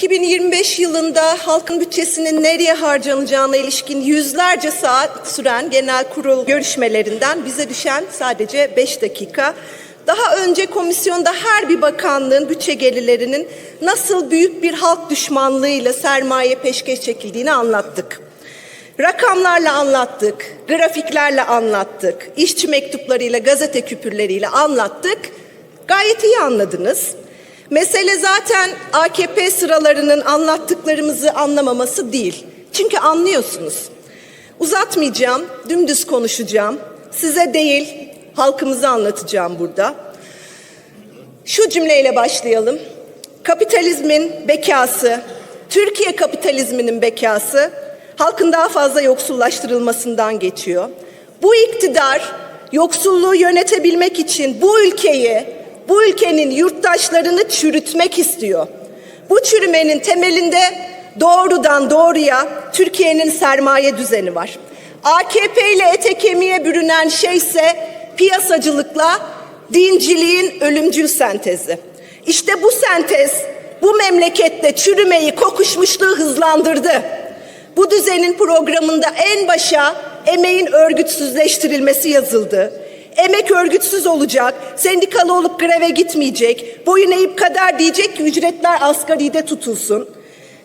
2025 yılında halkın bütçesinin nereye harcanacağına ilişkin yüzlerce saat süren genel kurul görüşmelerinden bize düşen sadece 5 dakika. Daha önce komisyonda her bir bakanlığın bütçe gelirlerinin nasıl büyük bir halk düşmanlığıyla sermaye peşkeş çekildiğini anlattık. Rakamlarla anlattık, grafiklerle anlattık, işçi mektuplarıyla, gazete küpürleriyle anlattık. Gayet iyi anladınız. Mesele zaten AKP sıralarının anlattıklarımızı anlamaması değil. Çünkü anlıyorsunuz. Uzatmayacağım, dümdüz konuşacağım. Size değil, halkımıza anlatacağım burada. Şu cümleyle başlayalım. Kapitalizmin bekası, Türkiye kapitalizminin bekası halkın daha fazla yoksullaştırılmasından geçiyor. Bu iktidar yoksulluğu yönetebilmek için bu ülkeyi, bu ülkenin yurttaşlarını çürütmek istiyor. Bu çürümenin temelinde doğrudan doğruya Türkiye'nin sermaye düzeni var. AKP ile ete kemiğe bürünen şey ise piyasacılıkla dinciliğin ölümcül sentezi. İşte bu sentez bu memlekette çürümeyi, kokuşmuşluğu hızlandırdı. Bu düzenin programında en başa emeğin örgütsüzleştirilmesi yazıldı. Emek örgütsüz olacak, sendikalı olup greve gitmeyecek, boyun eğip kader diyecek ki ücretler asgaride tutulsun.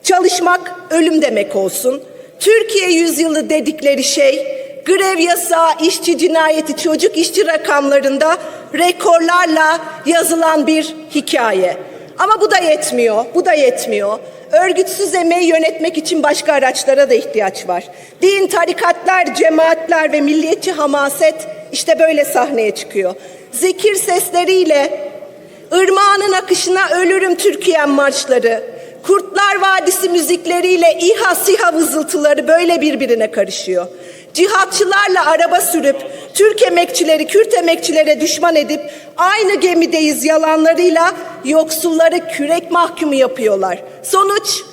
Çalışmak ölüm demek olsun. Türkiye yüzyılı dedikleri şey grev yasağı, işçi cinayeti, çocuk işçi rakamlarında rekorlarla yazılan bir hikaye. Ama bu da yetmiyor, bu da yetmiyor. Örgütsüz emeği yönetmek için başka araçlara da ihtiyaç var. Din, tarikatlar, cemaatler ve milliyetçi hamaset işte böyle sahneye çıkıyor. Zikir sesleriyle ırmağının akışına ölürüm Türkiye'm marşları, Kurtlar Vadisi müzikleriyle İHA SİHA vızıltıları böyle birbirine karışıyor. Cihatçılarla araba sürüp Türk emekçileri Kürt emekçilere düşman edip aynı gemideyiz yalanlarıyla yoksulları kürek mahkumu yapıyorlar. Sonuç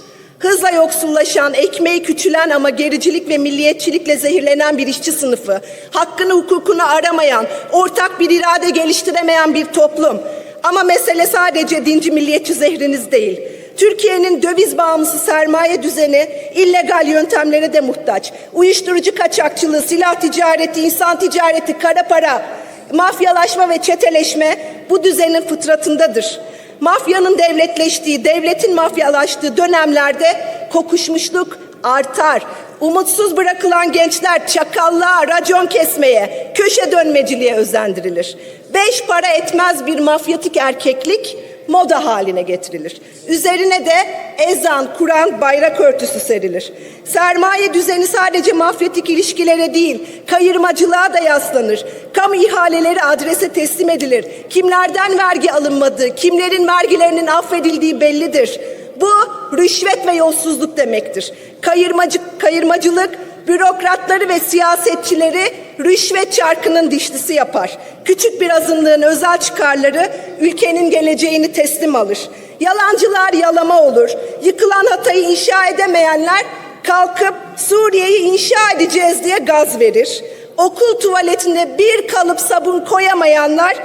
hızla yoksullaşan, ekmeği küçülen ama gericilik ve milliyetçilikle zehirlenen bir işçi sınıfı, hakkını hukukunu aramayan, ortak bir irade geliştiremeyen bir toplum. Ama mesele sadece dinci milliyetçi zehriniz değil. Türkiye'nin döviz bağımlısı sermaye düzeni illegal yöntemlere de muhtaç. Uyuşturucu kaçakçılığı, silah ticareti, insan ticareti, kara para, mafyalaşma ve çeteleşme bu düzenin fıtratındadır. Mafyanın devletleştiği, devletin mafyalaştığı dönemlerde kokuşmuşluk artar. Umutsuz bırakılan gençler çakallığa, racon kesmeye, köşe dönmeciliğe özendirilir. Beş para etmez bir mafyatik erkeklik moda haline getirilir. Üzerine de ezan, Kur'an, bayrak örtüsü serilir. Sermaye düzeni sadece mafyatik ilişkilere değil, kayırmacılığa da yaslanır. Kamu ihaleleri adrese teslim edilir. Kimlerden vergi alınmadığı, kimlerin vergilerinin affedildiği bellidir. Bu rüşvet ve yolsuzluk demektir. Kayırmacı, kayırmacılık bürokratları ve siyasetçileri rüşvet çarkının dişlisi yapar. Küçük bir azınlığın özel çıkarları ülkenin geleceğini teslim alır. Yalancılar yalama olur. Yıkılan Hatay'ı inşa edemeyenler kalkıp Suriye'yi inşa edeceğiz diye gaz verir. Okul tuvaletinde bir kalıp sabun koyamayanlar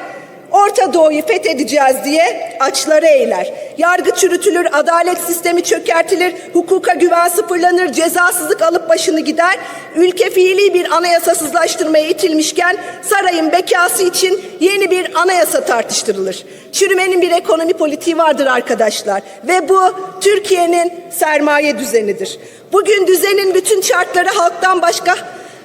Orta Doğu'yu fethedeceğiz diye açları eğler. Yargı çürütülür, adalet sistemi çökertilir, hukuka güven sıfırlanır, cezasızlık alıp başını gider. Ülke fiili bir anayasasızlaştırmaya itilmişken sarayın bekası için yeni bir anayasa tartıştırılır. Çürümenin bir ekonomi politiği vardır arkadaşlar ve bu Türkiye'nin sermaye düzenidir. Bugün düzenin bütün şartları halktan başka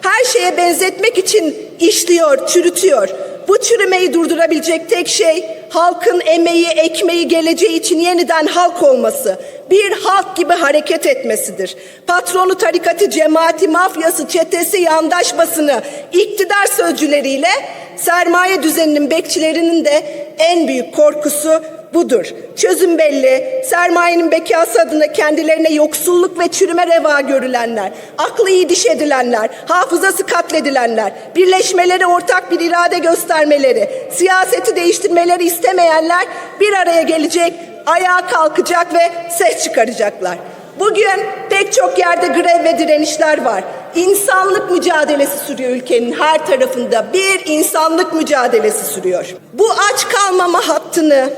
her şeye benzetmek için işliyor, çürütüyor. Bu çürümeyi durdurabilecek tek şey halkın emeği, ekmeği, geleceği için yeniden halk olması. Bir halk gibi hareket etmesidir. Patronu, tarikatı, cemaati, mafyası, çetesi, yandaş basını, iktidar sözcüleriyle sermaye düzeninin bekçilerinin de en büyük korkusu budur. Çözüm belli. Sermayenin bekası adına kendilerine yoksulluk ve çürüme reva görülenler, aklı iyi diş edilenler, hafızası katledilenler, birleşmeleri ortak bir irade göstermeleri, siyaseti değiştirmeleri istemeyenler bir araya gelecek, ayağa kalkacak ve ses çıkaracaklar. Bugün pek çok yerde grev ve direnişler var. İnsanlık mücadelesi sürüyor ülkenin her tarafında. Bir insanlık mücadelesi sürüyor. Bu aç kalmama hattını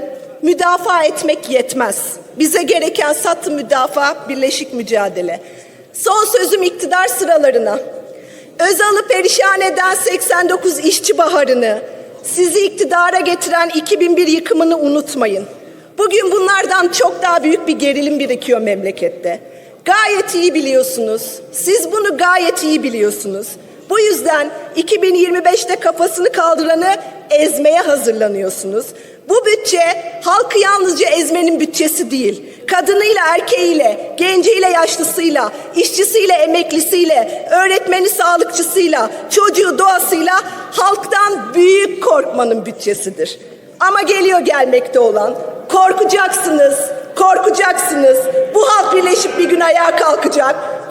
müdafaa etmek yetmez. Bize gereken satı müdafaa, birleşik mücadele. Son sözüm iktidar sıralarına. Özal'ı perişan eden 89 işçi baharını, sizi iktidara getiren 2001 yıkımını unutmayın. Bugün bunlardan çok daha büyük bir gerilim birikiyor memlekette. Gayet iyi biliyorsunuz. Siz bunu gayet iyi biliyorsunuz. Bu yüzden 2025'te kafasını kaldıranı ezmeye hazırlanıyorsunuz. Bu bütçe halkı yalnızca ezmenin bütçesi değil. Kadınıyla, erkeğiyle, genciyle, yaşlısıyla, işçisiyle, emeklisiyle, öğretmeni, sağlıkçısıyla, çocuğu, doğasıyla halktan büyük korkmanın bütçesidir. Ama geliyor gelmekte olan. Korkacaksınız. Ayağa